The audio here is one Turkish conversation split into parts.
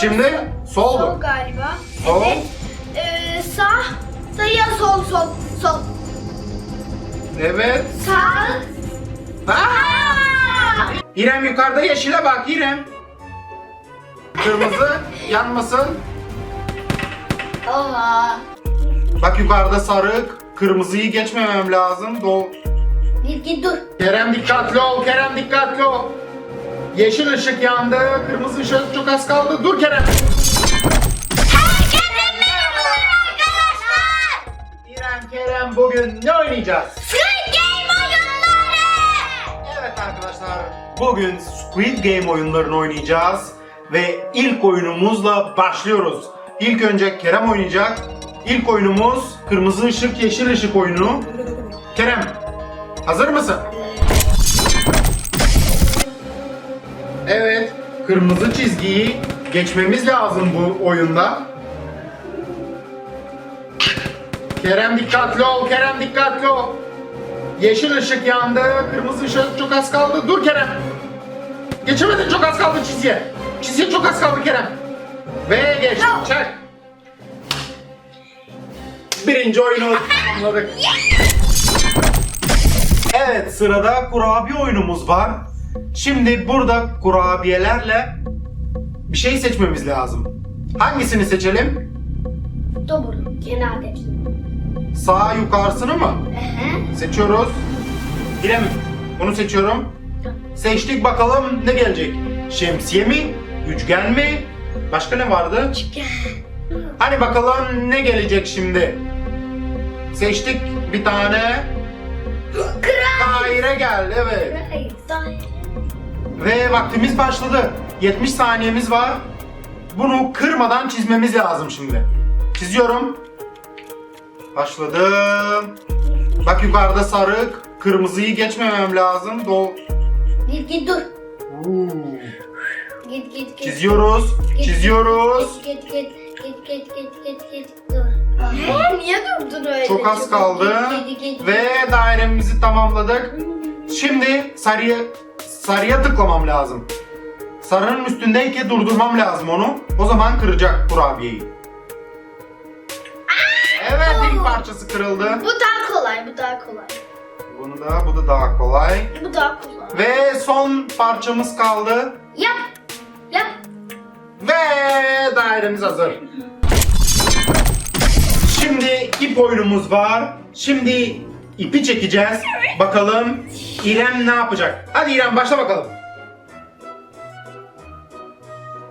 Şimdi sol Sol mu? galiba. Sol. Evet. Ee, sağ. Sayıya sol sol sol. Evet. Sağ. Aa! İrem yukarıda yeşile bak İrem. Kırmızı yanmasın. Aa. Bak yukarıda sarı, kırmızıyı geçmemem lazım. Dol. Git git dur. Kerem dikkatli ol, Kerem dikkatli ol. Yeşil ışık yandı, kırmızı ışık çok az kaldı. Dur Kerem. Herkese merhabalar arkadaşlar. İrem, Kerem bugün ne oynayacağız? Squid Game oyunları. Evet arkadaşlar, bugün Squid Game oyunlarını oynayacağız. Ve ilk oyunumuzla başlıyoruz. İlk önce Kerem oynayacak. İlk oyunumuz kırmızı ışık, yeşil ışık oyunu. Kerem, hazır mısın? Evet, kırmızı çizgiyi geçmemiz lazım bu oyunda. Kerem dikkatli ol, Kerem dikkatli ol. Yeşil ışık yandı, kırmızı ışık çok az kaldı. Dur Kerem. Geçemedin çok az kaldı çizgiye. Çizgiye çok az kaldı Kerem. Ve geçtin, çak. Birinci oyunu tamamladık. Evet sırada kurabiye oyunumuz var. Şimdi burada kurabiyelerle bir şey seçmemiz lazım. Hangisini seçelim? Doğru. Kenarda hepsi. Sağ yukarısını mı? Ehe. Seçiyoruz. İrem bunu seçiyorum. Seçtik bakalım ne gelecek? Şemsiye mi? Üçgen mi? Başka ne vardı? Hani bakalım ne gelecek şimdi? Seçtik bir tane. Kral. Daire geldi evet. Daire. Ve vaktimiz başladı. 70 saniyemiz var. Bunu kırmadan çizmemiz lazım şimdi. Çiziyorum. Başladım. Bak yukarıda sarı, kırmızıyı geçmemem lazım. Dol. Git git dur. Oo. Git git git. Çiziyoruz. Git, Çiziyoruz. Git git git git git git git git dur. He, niye durdun öyle? Çok az kaldı. Git, git, git, git. Ve dairemizi tamamladık. Şimdi sarıya sarıya tıklamam lazım. Sarının üstündeyken durdurmam lazım onu. O zaman kıracak kurabiyeyi. Evet ilk parçası kırıldı. Bu daha kolay, bu daha kolay. Bunu da bu da daha kolay. Bu daha kolay. Ve son parçamız kaldı. Yap. Yap. Ve dairemiz hazır. Şimdi ip oyunumuz var. Şimdi ipi çekeceğiz. Bakalım İrem ne yapacak? Hadi İrem başla bakalım.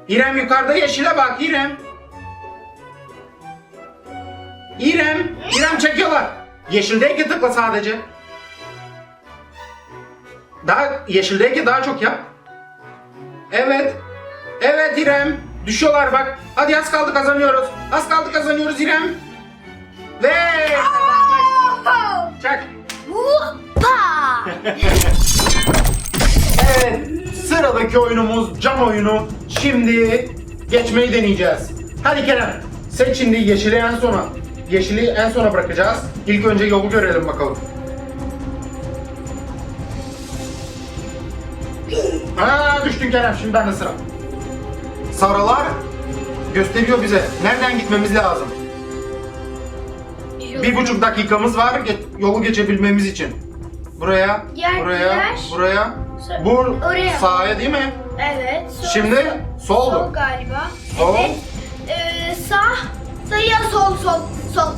İrem yukarıda yeşile bak İrem. İrem, İrem çekiyorlar. Yeşildeyken tıkla sadece. Daha yeşildeyken daha çok yap. Evet. Evet İrem. Düşüyorlar bak. Hadi az kaldı kazanıyoruz. Az kaldı kazanıyoruz İrem. Ve. Çak. Hoppa. Evet. Sıradaki oyunumuz cam oyunu. Şimdi geçmeyi deneyeceğiz. Hadi Kerem. Seç şimdi yeşili en sona. Yeşili en sona bırakacağız. İlk önce yolu görelim bakalım. Aa düştün Kerem. Şimdi bende sıra. Sarılar gösteriyor bize. Nereden gitmemiz lazım? Bir buçuk dakikamız var ge- yolu geçebilmemiz için. Buraya, Yer, buraya, yer. buraya. Sa- Bu oraya. sağa değil mi? Evet. Sol, Şimdi sol sol mu? galiba. Sol. Evet. Ee, sağ. Sayıya sol sol sol.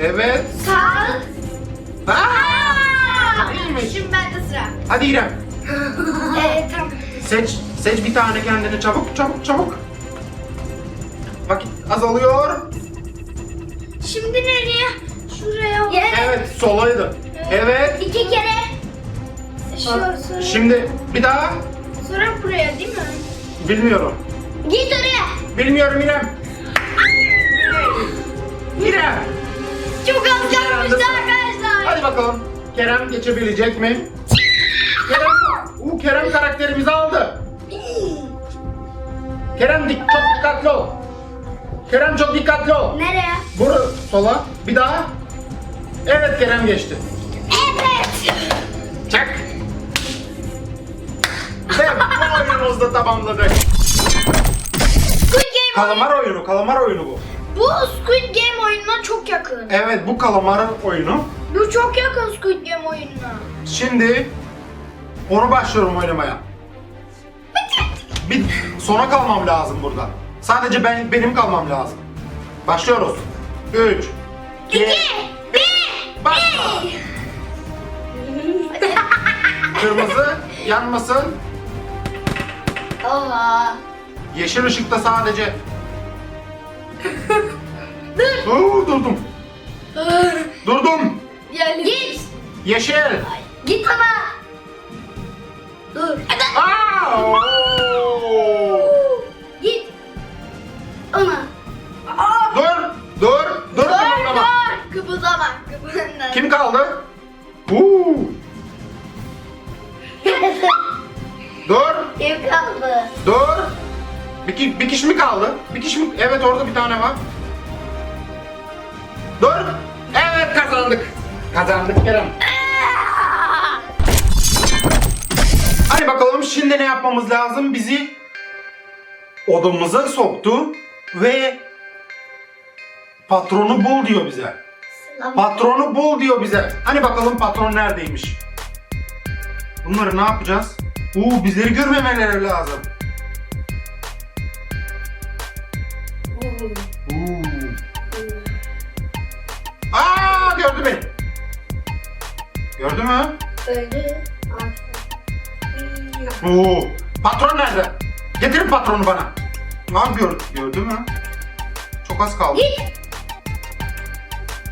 Evet. Sağ. Aa! Aa! İyiymiş. Şimdi bende sıra. Hadi İrem. Ee, tamam. Seç, seç bir tane kendini çabuk, çabuk, çabuk. Vakit azalıyor. Şimdi nereye? Şuraya. Evet, solaydı. Evet. İki kere. Şurası. Şimdi bir daha. Sonra buraya değil mi? Bilmiyorum. Git oraya. Bilmiyorum İrem. İrem. Çok az kalmıştı arkadaşlar. Hadi bakalım. Kerem geçebilecek mi? Kerem, Uu, Kerem karakterimizi aldı. Kerem dik, çok dikkatli ol. Kerem çok dikkatli ol. Nereye? Vur sola. Bir daha. Evet Kerem geçti. Evet. Çak. Ve bu oyunumuzu da tamamladık. Kalamar oyunu, kalamar oyunu bu. Bu Squid Game oyununa çok yakın. Evet bu kalamar oyunu. Bu çok yakın Squid Game oyununa. Şimdi onu başlıyorum oynamaya. Bir sona kalmam lazım burada. Sadece ben benim kalmam lazım. Başlıyoruz. 3 2 İki, 1 Başla. Kırmızı yanmasın. Oha. Yeşil ışıkta sadece. Dur. Oo, durdum. Durdum. Git. Yeşil. Git ama. Dur. Aa! Oo! Ona. Dur. Dur. Dur. Dur kımıldama. dur. Kıpırdama. Kıpırdama. Kim kaldı? Uuu. Dur. Kim kaldı? Dur. Bir, ki- bir kişi mi kaldı? Bir kişi mi? Evet orada bir tane var. Dur. Evet kazandık. Kazandık Kerem. Hadi bakalım şimdi ne yapmamız lazım? Bizi odamıza soktu ve patronu bul diyor bize. Patronu bul diyor bize. Hani bakalım patron neredeymiş? Bunları ne yapacağız? Uuu bizleri görmemeleri lazım. Uuu. Aa gördü beni. Gördü mü? Öldü. Oo. Patron nerede? Getirin patronu bana. Lan gör, gördü mü? Çok az kaldı. Git.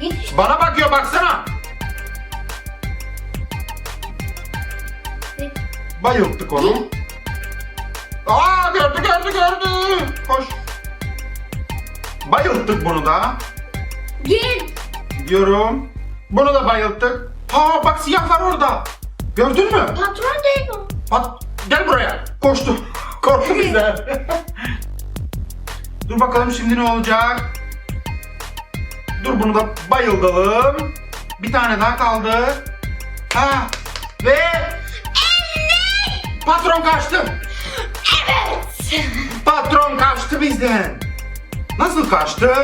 Git. Bana bakıyor baksana. Git. Bayılttık onu. Aa gördü gördü gördü. Koş. Bayılttık bunu da. Git. Gidiyorum. Bunu da bayılttık. Ha bak siyah var orada. Gördün mü? Patron değil o. Pat gel buraya. Koştu. Korktu bizden. Dur bakalım şimdi ne olacak? Dur bunu da bayıltalım. Bir tane daha kaldı. Ha ve patron kaçtı. Evet. Patron kaçtı bizden. Nasıl kaçtı?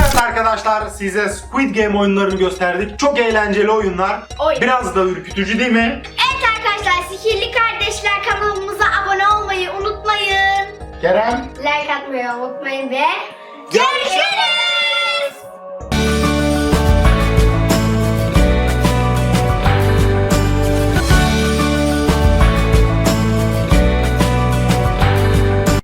Evet arkadaşlar size Squid Game oyunlarını gösterdik. Çok eğlenceli oyunlar. Oyun. Biraz da ürkütücü değil mi? Evet arkadaşlar Sihirli Kardeşler kanalımıza abone olmayı unutmayın. Kerem Like atmayı unutmayın ve görüşürüz.